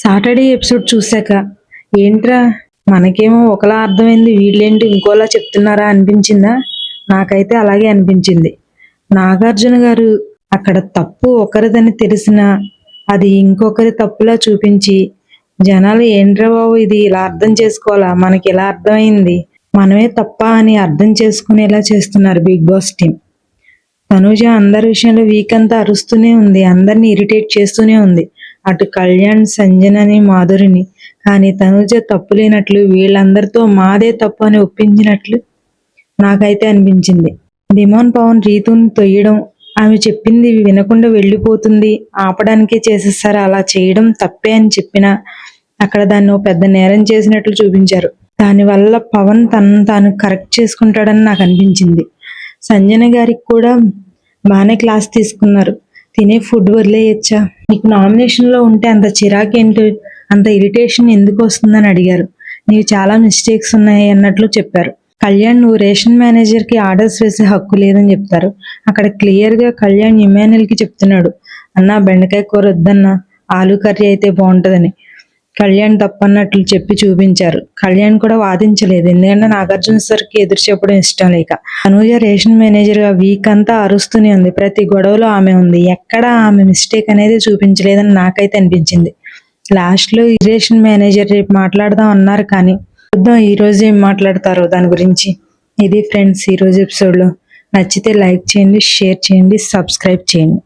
Saturday episode చూశాక ఏంట్రా మనకేమో ఒకలా అర్థమైంది వీళ్ళేంటి ఇంకోలా చెప్తున్నారా అనిపించిందా? నాకైతే అలాగే అనిపించింది. నాగార్జున గారు అక్కడ తప్పు ఒకరిదని తెలిసినా అది ఇంకొకరి తప్పులా చూపించి జనాలు ఏంట్రా బాబు ఇది ఇలా అర్థం చేసుకోవాలా? మనకి ఇలా అర్థమైంది? మనమే తప్ప అని అర్థం చేసుకునేలా చేస్తున్నారు బిగ్ బాస్ టీం. తనుజ అందరి విషయంలో వీక్ అంతా అరుస్తూనే ఉంది అందరిని ఇరిటేట్ చేస్తూనే ఉంది. అటు కళ్యాణ్ సంజనని మాధురిని. కానీ తనుజ తప్పు లేనట్లు వీళ్ళందరితో మాదే తప్పు అని ఒప్పించినట్లు నాకైతే అనిపించింది. డిమాన్ పవన్ రీతుని తొయ్యడం ఆమె చెప్పింది వినకుండా వెళ్ళిపోతుంది ఆపడానికే చేసేసారు అలా చేయడం తప్పే అని చెప్పినా అక్కడ దాన్ని పెద్ద నేరం చేసినట్లు చూపించారు. దానివల్ల పవన్ తనను తాను కరెక్ట్ చేసుకుంటాడని నాకు అనిపించింది. సంజన గారికి కూడా బాగానే క్లాస్ తీసుకున్నారు. తినే ఫుడ్ వదిలేయచ్చా నీకు నామినేషన్లో ఉంటే అంత చిరాకేంటి అంత ఇరిటేషన్ ఎందుకు వస్తుందని అడిగారు. నీకు చాలా మిస్టేక్స్ ఉన్నాయి అన్నట్లు చెప్పారు. కళ్యాణ్ నువ్వు రేషన్ మేనేజర్కి ఆర్డర్స్ వేసే హక్కు లేదని చెప్తారు. అక్కడ క్లియర్గా కళ్యాణ్ ఇమానుయల్కి చెప్తున్నాడు. అన్నా బెండకాయ కూర వద్దన్నా. ఆలు కర్రీ అయితే బాగుంటుందని. కళ్యాణ్ తప్పన్నట్లు చెప్పి చూపించారు. కళ్యాణ్ కూడా వాదించలేదు. ఎందుకంటే నాగార్జున సార్కి ఎదురు చెప్పడం ఇష్టం లేక. అనూజ రేషన్ మేనేజర్గా వీక్ అంతా అరుస్తూనే ఉంది. ప్రతి గొడవలో ఆమె ఉంది. ఎక్కడ ఆమె మిస్టేక్ అనేది చూపించలేదని నాకైతే అనిపించింది. లాస్ట్లో ఈ రేషన్ మేనేజర్ రేపు మాట్లాడదాం అన్నారు కానీ చూద్దాం ఈరోజు ఏం మాట్లాడతారో దాని గురించి. ఇది ఫ్రెండ్స్ ఈ రోజు నచ్చితే లైక్ చేయండి షేర్ చేయండి సబ్స్క్రైబ్ చేయండి.